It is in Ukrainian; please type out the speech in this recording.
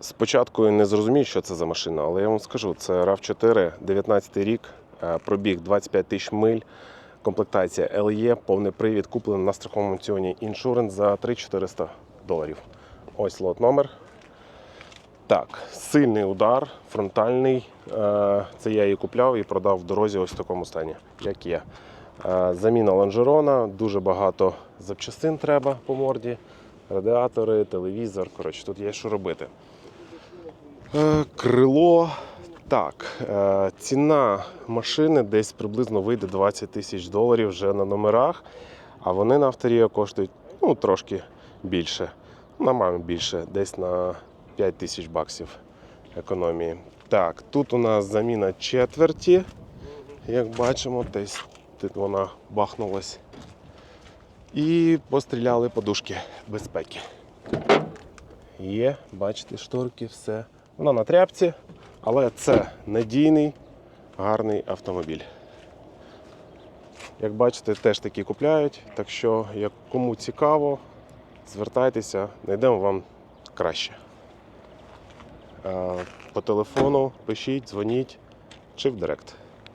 Спочатку не зрозумів, що це за машина, але я вам скажу, це RAV4, 19 рік, е, пробіг 25 тисяч миль, комплектація LE, повний привід, куплений на страховому аукціоні Insurance за 3400 доларів. Ось лот номер. Так, сильний удар, фронтальний. Е, Це я її купляв і продав в дорозі ось в такому стані, як є. Е, Заміна лонжерона, дуже багато запчастин треба по морді. Радіатори, телевізор. Коротше, тут є що робити. Е, Крило. Так, е, ціна машини десь приблизно вийде 20 тисяч доларів вже на номерах, а вони на авторія коштують ну, трошки більше. Нормально більше, десь на 5 тисяч баксів економії. Так, тут у нас заміна четверті. Як бачимо, десь тут вона бахнулась. І постріляли подушки безпеки. Є, бачите, шторки, все. Вона на тряпці, але це надійний, гарний автомобіль. Як бачите, теж такі купляють. Так що, як кому цікаво, звертайтеся, знайдемо вам краще. Е, По телефону пишіть, дзвоніть чи в директ.